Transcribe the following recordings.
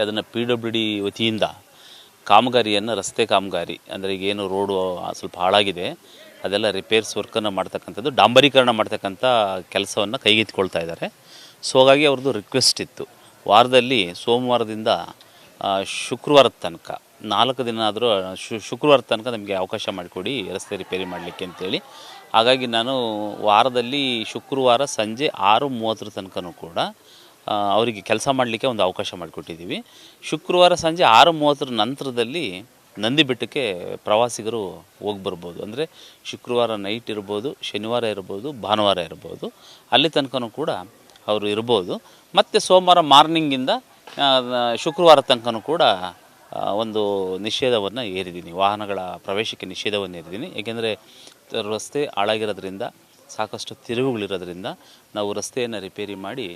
ಅದನ್ನು P W D ವತಿಯಿಂದ ಕಾಮಗಾರಿಯನ್ನು ರಸ್ತೆ ಕಾಮಗಾರಿ, ಅಂದರೆ ಈಗೇನು ರೋಡು ಸ್ವಲ್ಪ ಹಾಳಾಗಿದೆ, ಅದೆಲ್ಲ ರಿಪೇರ್ಸ್ ವರ್ಕನ್ನು ಮಾಡ್ತಕ್ಕಂಥದ್ದು, ಡಾಂಬರೀಕರಣ ಮಾಡ್ತಕ್ಕಂಥ ಕೆಲಸವನ್ನು ಕೈಗೆತ್ತಿಕೊಳ್ತಾ ಇದ್ದಾರೆ. ಸೊ ಹಾಗಾಗಿ ಅವ್ರದ್ದು ರಿಕ್ವೆಸ್ಟ್ ಇತ್ತು. ವಾರದಲ್ಲಿ ಸೋಮವಾರದಿಂದ ಶುಕ್ರವಾರದ ತನಕ, ನಾಲ್ಕು ದಿನ ಆದರೂ, ಶು ಶುಕ್ರವಾರದ ತನಕ ನಮಗೆ ಅವಕಾಶ ಮಾಡಿಕೊಡಿ, ರಸ್ತೆ ರಿಪೇರಿ ಮಾಡಲಿಕ್ಕೆ ಅಂತೇಳಿ. ಹಾಗಾಗಿ ನಾನು ವಾರದಲ್ಲಿ ಶುಕ್ರವಾರ ಸಂಜೆ ಆರು ಮೂವತ್ತರ ತನಕನೂ ಕೂಡ ಅವರಿಗೆ ಕೆಲಸ ಮಾಡಲಿಕ್ಕೆ ಒಂದು ಅವಕಾಶ ಮಾಡಿಕೊಟ್ಟಿದ್ದೀವಿ. ಶುಕ್ರವಾರ ಸಂಜೆ ಆರು ಮೂವತ್ತರ ನಂತರದಲ್ಲಿ ನಂದಿ ಬೆಟ್ಟಕ್ಕೆ ಪ್ರವಾಸಿಗರು ಹೋಗಿ ಬರ್ಬೋದು. ಅಂದರೆ ಶುಕ್ರವಾರ ನೈಟ್ ಇರ್ಬೋದು, ಶನಿವಾರ ಇರ್ಬೋದು, ಭಾನುವಾರ ಇರ್ಬೋದು. ಅಲ್ಲಿ ತನಕನೂ ಕೂಡ ಅವರು ಇರ್ಬೋದು. ಮತ್ತು ಸೋಮವಾರ ಮಾರ್ನಿಂಗಿಂದ ಶುಕ್ರವಾರ ತನಕನೂ ಕೂಡ ಒಂದು ನಿಷೇಧವನ್ನು ಏರಿದ್ದೀನಿ ವಾಹನಗಳ ಪ್ರವೇಶಕ್ಕೆ ನಿಷೇಧವನ್ನು ಏರಿದ್ದೀನಿ ಏಕೆಂದರೆ ರಸ್ತೆ ಹಾಳಾಗಿರೋದ್ರಿಂದ ಸಾಕಷ್ಟು ತಿರುವುಗಳಿರೋದ್ರಿಂದ ನಾವು ರಸ್ತೆಯನ್ನು ರಿಪೇರಿ ಮಾಡಿ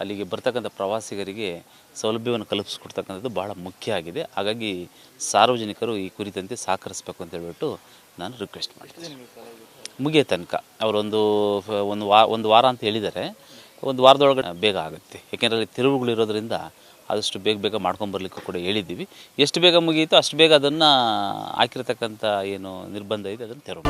ಅಲ್ಲಿಗೆ ಬರ್ತಕ್ಕಂಥ ಪ್ರವಾಸಿಗರಿಗೆ ಸೌಲಭ್ಯವನ್ನು ಕಲ್ಪಿಸ್ಕೊಡ್ತಕ್ಕಂಥದ್ದು ಭಾಳ ಮುಖ್ಯ ಆಗಿದೆ. ಹಾಗಾಗಿ ಸಾರ್ವಜನಿಕರು ಈ ಕುರಿತಂತೆ ಸಹಕರಿಸಬೇಕು ಅಂತ ಹೇಳಿಬಿಟ್ಟು ನಾನು ರಿಕ್ವೆಸ್ಟ್ ಮಾಡ್ತೀನಿ. ಮುಗಿಯೋ ತನಕ. ಅವರೊಂದು ಒಂದು ವಾ, ಒಂದು ವಾರ ಅಂತ ಹೇಳಿದ್ದಾರೆ ಒಂದು ವಾರದೊಳಗಡೆ ಬೇಗ ಆಗುತ್ತೆ. ಯಾಕೆಂದರೆ ಅಲ್ಲಿ ತಿರುವುಗಳಿರೋದ್ರಿಂದ ಆದಷ್ಟು ಬೇಗ ಬೇಗ ಮಾಡ್ಕೊಂಬರ್ಲಿಕ್ಕೂ ಕೂಡ ಹೇಳಿದ್ದೀವಿ. ಎಷ್ಟು ಬೇಗ ಮುಗಿಯಿತು ಅಷ್ಟು ಬೇಗ ಅದನ್ನು ಹಾಕಿರತಕ್ಕಂಥ ಏನು ನಿರ್ಬಂಧ ಇದೆ ಅದನ್ನು ತೆರವು.